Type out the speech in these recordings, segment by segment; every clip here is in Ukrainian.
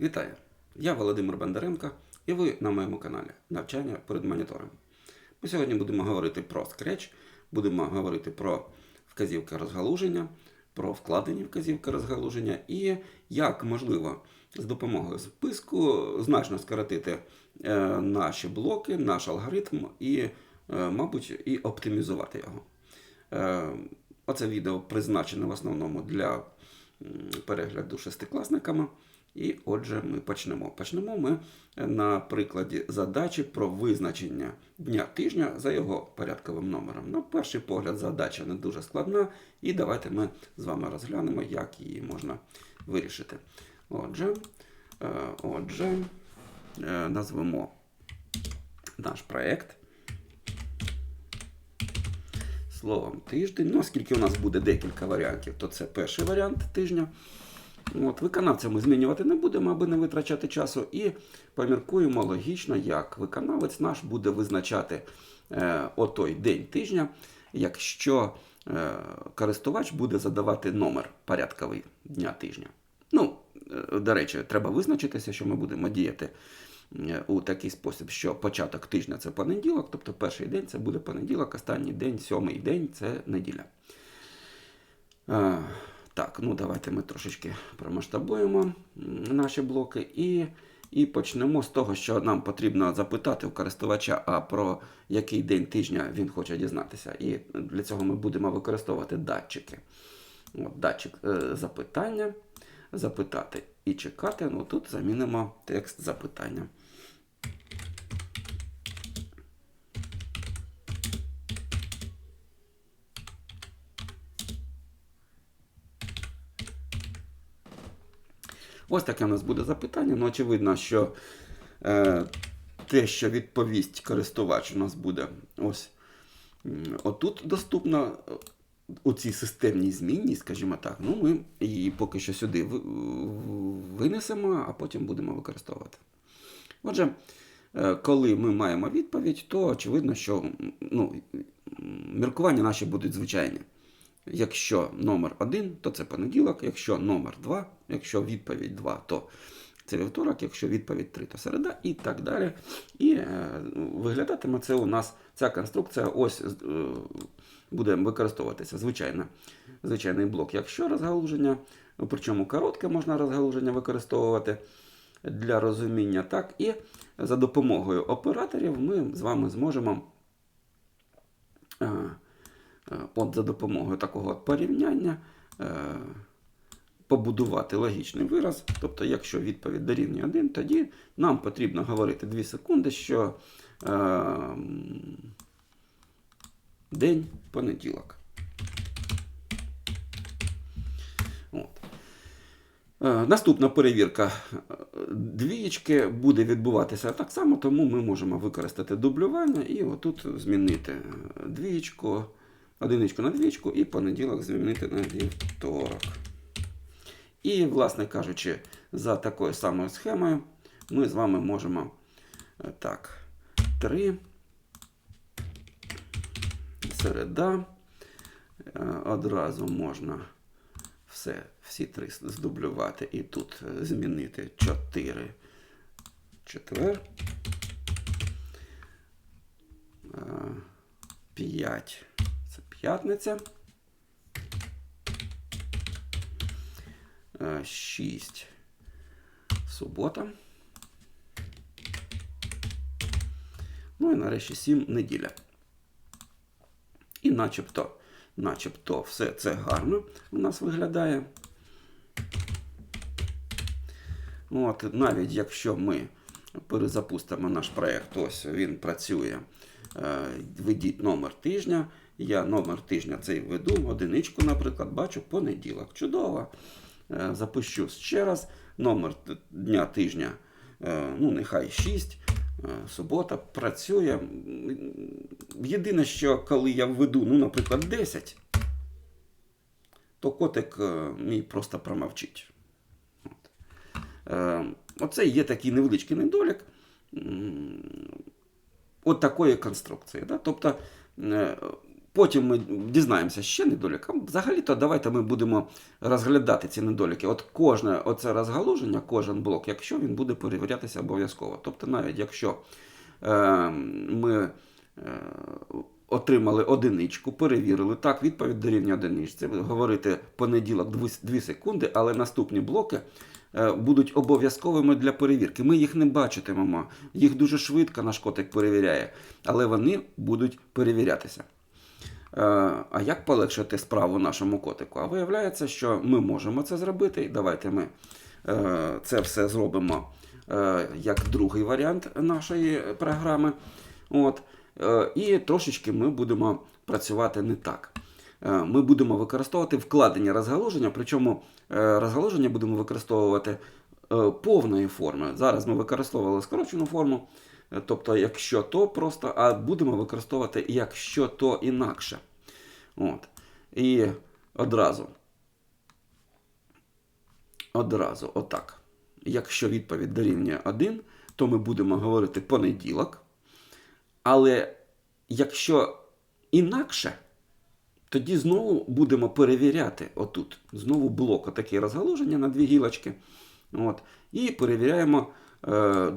Вітаю! Я Володимир Бондаренко, і ви на моєму каналі Навчання перед монітором. Ми сьогодні будемо говорити про Scratch, будемо говорити про вказівки розгалуження, про вкладені вказівки розгалуження і як можливо з допомогою списку значно скоротити е, наші блоки, наш алгоритм і, е, мабуть, і оптимізувати його. Е, Оце відео призначене в основному для перегляду шестикласниками. І отже, ми почнемо. Почнемо ми на прикладі задачі про визначення дня тижня за його порядковим номером. На перший погляд, задача не дуже складна, і давайте ми з вами розглянемо, як її можна вирішити. Отже, е, отже, е, назвемо наш проєкт словом тиждень. Ну, оскільки у нас буде декілька варіантів, то це перший варіант тижня. От, Виконавця ми змінювати не будемо, аби не витрачати часу. І поміркуємо логічно, як виконавець наш буде визначати е, отой день тижня, якщо е, користувач буде задавати номер порядковий дня тижня. Ну, е, до речі, треба визначитися, що ми будемо діяти е, у такий спосіб, що початок тижня це понеділок, тобто перший день це буде понеділок, останній день, сьомий день це неділя. Так, ну давайте ми трошечки промасштабуємо наші блоки і, і почнемо з того, що нам потрібно запитати у користувача, а про який день тижня він хоче дізнатися. І для цього ми будемо використовувати датчики. От, датчик е, запитання, запитати і чекати. Ну тут замінимо текст запитання. Ось таке у нас буде запитання. Ну, очевидно, що е, те, що відповість користувач, у нас буде ось отут доступно е, у цій системній змінній, скажімо так. Ну, ми її поки що сюди винесемо, а потім будемо використовувати. Отже, е, коли ми маємо відповідь, то очевидно, що ну, міркування наші будуть звичайні. Якщо номер 1, то це понеділок, якщо номер 2, якщо відповідь 2, то це вівторок, якщо відповідь 3, то середа і так далі. І е, виглядатиме це у нас ця конструкція ось е, буде використовуватися звичайно, звичайний блок, якщо розгалуження, причому коротке можна розгалуження використовувати для розуміння, так, і за допомогою операторів ми з вами зможемо. е, От за допомогою такого порівняння е, побудувати логічний вираз. Тобто, якщо відповідь дорівнює 1, тоді нам потрібно говорити 2 секунди, що е, день понеділок. Е, Наступна перевірка е, двієчки буде відбуватися так само, тому ми можемо використати дублювання і отут змінити е, двієчку, одиничку на двічку і понеділок змінити на вівторок. І, власне кажучи, за такою самою схемою ми з вами можемо е, так, 3, середа. Е, Одразу можна все, всі три здублювати і тут е, змінити 4 четвер. 5 це п'ятниця. 6 субота. Ну і нарешті 7 неділя. І начебто, начебто все це гарно у нас виглядає. От, навіть якщо ми перезапустимо наш проєкт, ось він працює. Е, Введіть номер тижня. Я номер тижня цей введу, одиничку, наприклад, бачу понеділок. Чудово. Е, Запущу ще раз. Номер дня тижня, е, ну, нехай 6. Е, Субота працює. Єдине, що коли я введу, ну, наприклад, 10, то котик мій просто промовчить. Оце є такий невеличкий недолік. От такої конструкції. Да? Тобто, Потім ми дізнаємося ще недолік. А Взагалі-то давайте ми будемо розглядати ці недоліки. От кожне оце розгалуження, кожен блок, якщо він буде перевірятися обов'язково. Тобто, навіть якщо е, ми е, отримали одиничку, перевірили, так, відповідь дорівнює одиничці. Говорити понеділок 2 секунди, але наступні блоки е, будуть обов'язковими для перевірки. Ми їх не бачитимемо. Їх дуже швидко наш котик перевіряє, але вони будуть перевірятися. Е, А як полегшити справу нашому котику? А виявляється, що ми можемо це зробити. Давайте ми е, це все зробимо е, як другий варіант нашої програми. От. І трошечки ми будемо працювати не так. Ми будемо використовувати вкладення розгалуження, причому розгалуження будемо використовувати повної форми. Зараз ми використовували скорочену форму, тобто якщо то просто, а будемо використовувати якщо то інакше. От. І одразу. Одразу, отак. Якщо відповідь дорівнює 1, то ми будемо говорити понеділок. Але якщо інакше, тоді знову будемо перевіряти отут. Знову блок отаке розгалуження на дві гілочки. От, і перевіряємо е,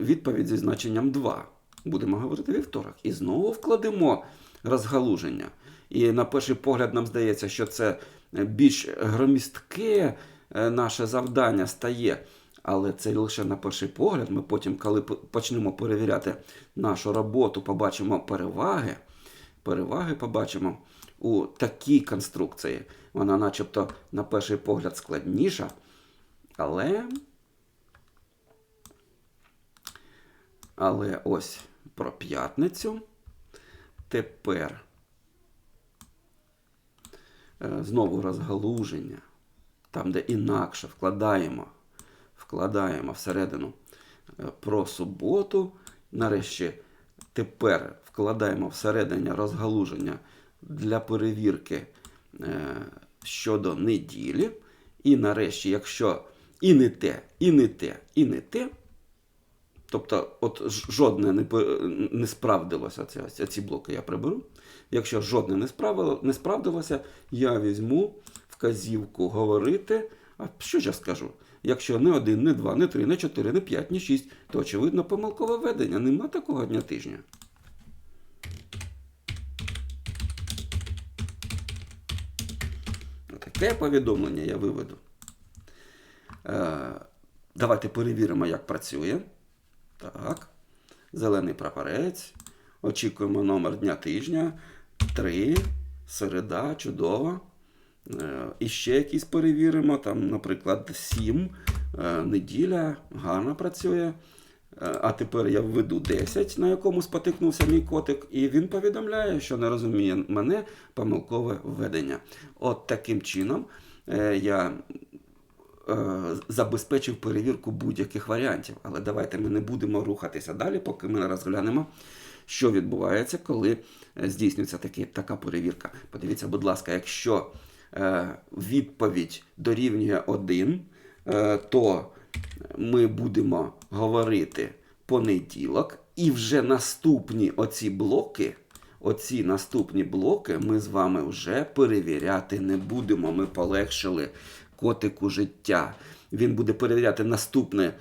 відповідь зі значенням 2. Будемо говорити вівторок. І знову вкладемо розгалуження. І на перший погляд нам здається, що це більш громістке е, наше завдання стає. Але це лише на перший погляд. Ми потім, коли почнемо перевіряти нашу роботу, побачимо переваги. Переваги побачимо у такій конструкції. Вона, начебто, на перший погляд складніша, але. Але ось про п'ятницю. Тепер е, знову розгалуження. Там, де інакше вкладаємо, вкладаємо всередину е, про суботу. Нарешті тепер вкладаємо всередині розгалуження для перевірки е, щодо неділі. І нарешті, якщо і не те, і не те, і не те, Тобто, от жодне не, не справдилося, ці, ці- блоки я приберу. Якщо жодне не, справило, не справдилося, я візьму вказівку говорити. А що я скажу? Якщо не один, не два, не три, не чотири, не п'ять, не шість, то очевидно помилкове ведення. Нема такого дня тижня. Таке повідомлення я виведу. Е, давайте перевіримо, як працює. Так. Зелений прапорець. Очікуємо номер дня тижня. 3. Середа, чудово. Е, І ще якісь перевіримо. Там, наприклад, 7. Е, Неділя гарно працює. Е, А тепер я введу 10, на якому спотикнувся мій котик, і він повідомляє, що не розуміє мене помилкове введення. От таким чином я забезпечив перевірку будь-яких варіантів. Але давайте ми не будемо рухатися далі, поки ми не розглянемо, що відбувається, коли е, здійснюється такі, така перевірка. Подивіться, будь ласка, якщо е, відповідь дорівнює 1, е, то ми будемо говорити понеділок, і вже наступні оці блоки. Оці наступні блоки ми з вами вже перевіряти не будемо. Ми полегшили котику життя. Він буде перевіряти наступне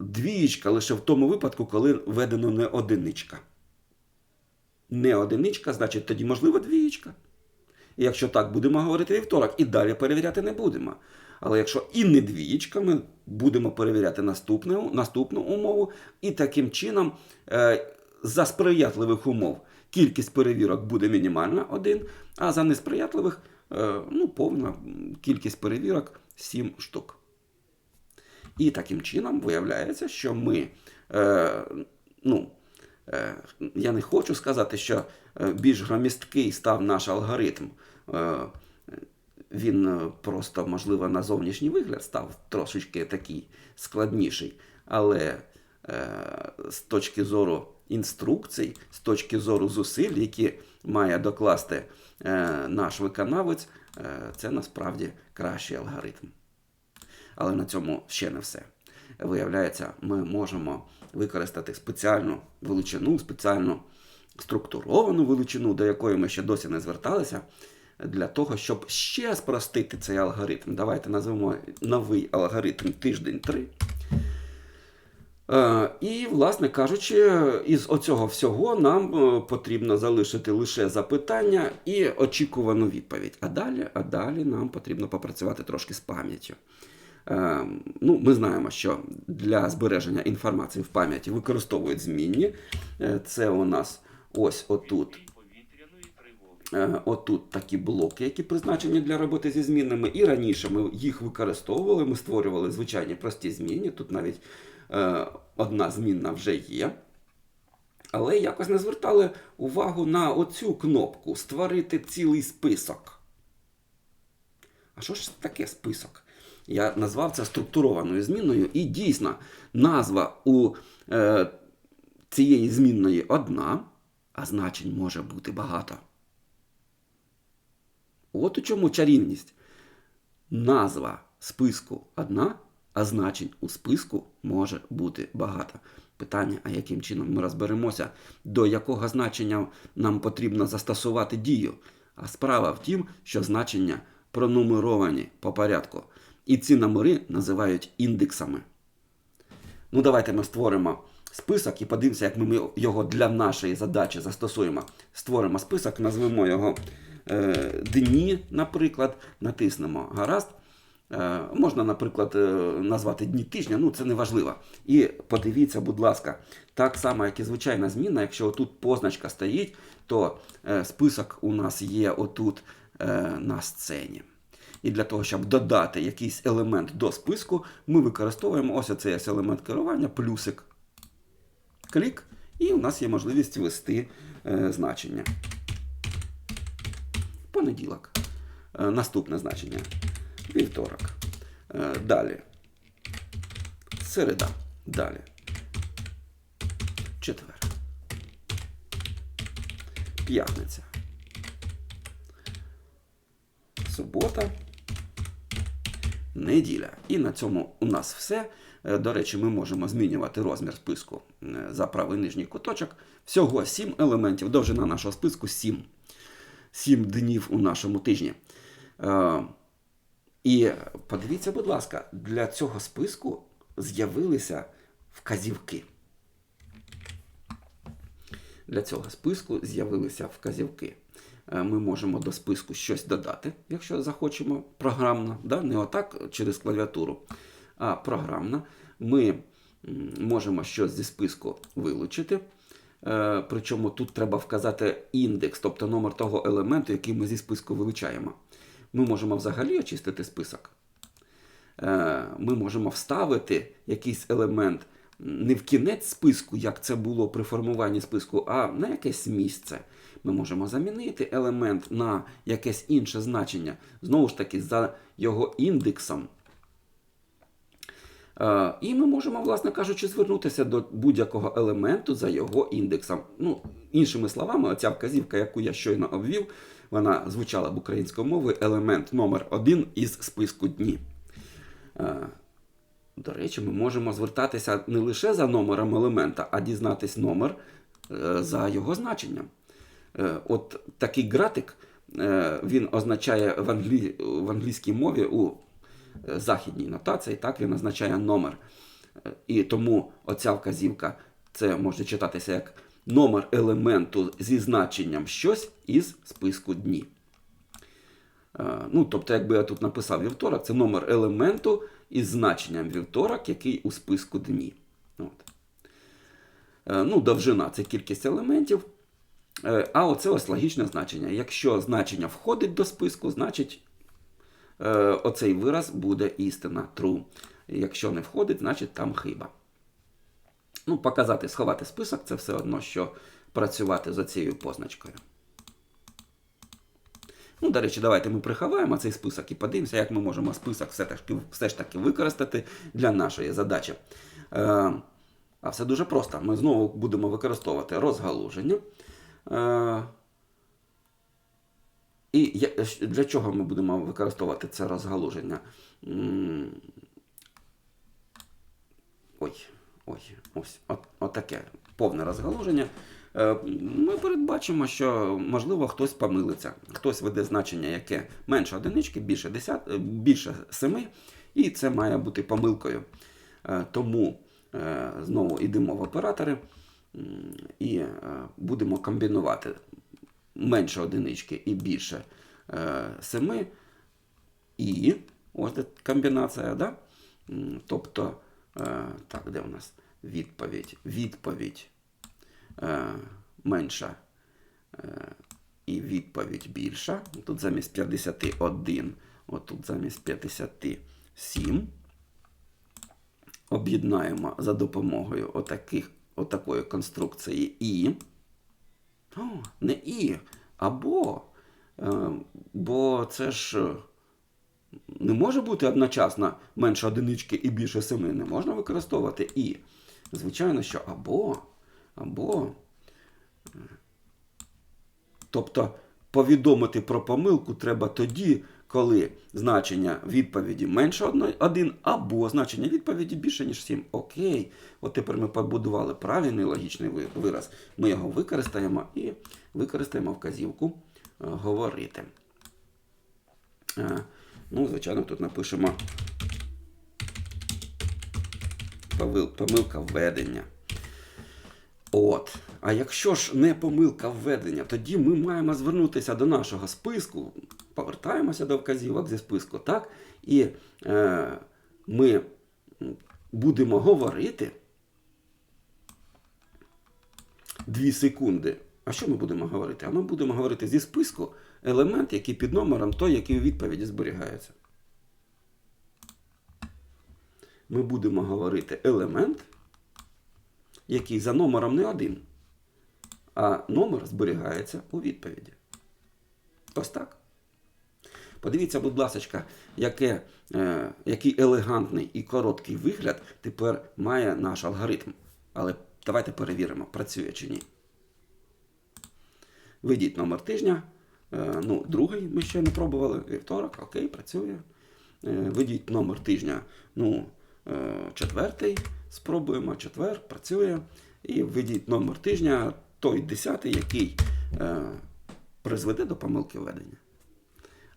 двієчка лише в тому випадку, коли введено не одиничка. Не одиничка, значить тоді можливо двієчка. І якщо так будемо говорити вівторок, і далі перевіряти не будемо. Але якщо і не двієчка, ми будемо перевіряти наступну, наступну умову, і таким чином, е, за сприятливих умов, кількість перевірок буде мінімальна один, а за несприятливих ну, повна кількість перевірок 7 штук. І таким чином виявляється, що ми, е, ну, е, я не хочу сказати, що е, більш громісткий став наш алгоритм. Е, він е, просто, можливо, на зовнішній вигляд став трошечки такий складніший. Але е, з точки зору інструкцій, з точки зору зусиль, які має докласти е, наш виконавець, е, це насправді кращий алгоритм. Але на цьому ще не все. Виявляється, ми можемо використати спеціальну величину, спеціальну структуровану величину, до якої ми ще досі не зверталися, для того, щоб ще спростити цей алгоритм. Давайте назвемо новий алгоритм тиждень 3. Е, І, власне кажучи, із оцього всього нам е, потрібно залишити лише запитання і очікувану відповідь. А далі, а далі нам потрібно попрацювати трошки з пам'яттю. Е, Ну, ми знаємо, що для збереження інформації в пам'яті використовують змінні. Це у нас ось отут Отут такі блоки, які призначені для роботи зі змінними. І раніше ми їх використовували, ми створювали звичайні прості змінні. Тут навіть одна змінна вже є. Але якось не звертали увагу на оцю кнопку Створити цілий список. А що ж таке список? Я назвав це структурованою змінною, і дійсно назва у е, цієї змінної одна, а значень може бути багато. От у чому чарівність. Назва списку одна, а значень у списку може бути багато. Питання, а яким чином ми розберемося, до якого значення нам потрібно застосувати дію. А справа в тім, що значення пронумеровані по порядку. І ці номери називають індексами. Ну, давайте ми створимо список і подивимося, як ми його для нашої задачі застосуємо. Створимо список, назвемо його е, дні, наприклад, натиснемо гаразд. Е, можна, наприклад, е, назвати дні тижня, ну це не важливо. І подивіться, будь ласка, так само, як і звичайна зміна, якщо отут позначка стоїть, то е, список у нас є отут на сцені. І для того, щоб додати якийсь елемент до списку, ми використовуємо ось цей елемент керування, плюсик. Клік, і у нас є можливість ввести значення. Понеділок. Наступне значення. Вівторок. Е, далі. Середа. Далі. Четвер. П'ятниця. Субота. Неділя. І на цьому у нас все. Е, До речі, ми можемо змінювати розмір списку е, за правий нижній куточок. Всього 7 елементів. Довжина нашого списку 7. 7 днів у нашому тижні. І подивіться, будь ласка, для цього списку з'явилися вказівки. Для цього списку з'явилися вказівки. Е, Ми можемо до списку щось додати, якщо захочемо програмно, да? не отак через клавіатуру, а програмно. Ми можемо щось зі списку вилучити. Е, Причому тут треба вказати індекс, тобто номер того елементу, який ми зі списку вилучаємо. Ми можемо взагалі очистити список. Е, Ми можемо вставити якийсь елемент не в кінець списку, як це було при формуванні списку, а на якесь місце. Ми можемо замінити елемент на якесь інше значення, знову ж таки, за його індексом. Е, І ми можемо, власне кажучи, звернутися до будь-якого елементу за його індексом. Ну, іншими словами, оця вказівка, яку я щойно обвів, вона звучала б українською мовою елемент номер 1 із списку дні. Е, До речі, ми можемо звертатися не лише за номером елемента, а дізнатись номер е, за його значенням. Е, От такий гратик він означає в, англі... в англійській мові у західній нотації, так він означає номер. І тому оця вказівка це може читатися як номер елементу зі значенням щось із списку дні. Е, Ну, тобто, якби я тут написав вівторок, це номер елементу із значенням вівторок, який у списку дні. От. Е, Ну, довжина це кількість елементів. Е, А оце ось логічне значення. Якщо значення входить до списку, значить оцей вираз буде істина true. Якщо не входить, значить там хиба. Ну, показати, сховати список це все одно, що працювати з оцією позначкою. Ну, до речі, давайте ми приховаємо цей список і подивимося, як ми можемо список все, таки, все ж таки використати для нашої задачі. Е, а все дуже просто. Ми знову будемо використовувати розгалуження. Е, і для чого ми будемо використовувати це розгалуження? Ой, ой, ось, от, от таке повне розгалуження. е, ми передбачимо, що можливо хтось помилиться, хтось веде значення, яке менше одинички, більше 10, е, більше 7, і це має бути помилкою. Е, Тому знову йдемо в оператори і будемо комбінувати менше одинички і більше е, 7. І ось комбінація, да? Тобто, так, де у нас відповідь? Відповідь е, менша е, і відповідь більша. Тут замість 51, отут замість 57. Об'єднаємо за допомогою отаких, отакої конструкції і. О, не і, або. Е, бо це ж е, не може бути одночасно менше одинички і більше семи. Не можна використовувати і. Звичайно, що або, або. е, Тобто повідомити про помилку треба тоді, коли значення відповіді менше 1, або значення відповіді більше, ніж 7. Окей. От тепер ми побудували правильний логічний вираз. Ми його використаємо і використаємо вказівку е, говорити. Е, Ну, звичайно, тут напишемо помилка введення. От. А якщо ж не помилка введення, тоді ми маємо звернутися до нашого списку, повертаємося до вказівок зі списку, так? І е, ми будемо говорити 2 секунди. А що ми будемо говорити? А ми будемо говорити зі списку елемент, який під номером той, який у відповіді зберігається. Ми будемо говорити елемент, який за номером не один, а номер зберігається у відповіді. Ось так. Подивіться, будь ласка, е, який елегантний і короткий вигляд тепер має наш алгоритм. Але давайте перевіримо, працює чи ні. Введіть номер тижня. Е, ну, другий ми ще не пробували. Вівторок, окей, працює. Е, Введіть номер тижня. Ну, четвертий. Спробуємо. Четвер, працює. І введіть номер тижня, той десятий, який е, призведе до помилки введення.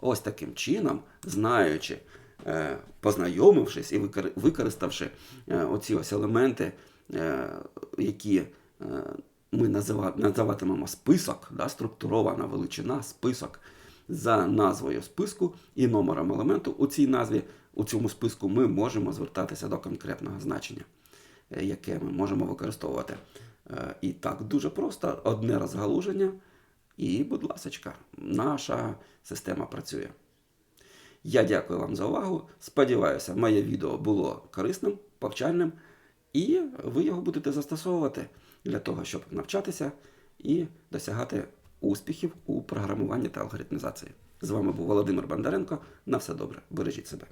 Ось таким чином, знаючи, е, познайомившись і використавши е, оці ось елементи, е, які е, ми називатимемо список, да, структурована величина, список за назвою списку і номером елементу у цій назві, у цьому списку ми можемо звертатися до конкретного значення, е, яке ми можемо використовувати. Е, І так, дуже просто, одне розгалуження, і, будь ласка, наша система працює. Я дякую вам за увагу. Сподіваюся, моє відео було корисним, повчальним, і ви його будете застосовувати для того, щоб навчатися і досягати успіхів у програмуванні та алгоритмізації. З вами був Володимир Бондаренко. На все добре. Бережіть себе.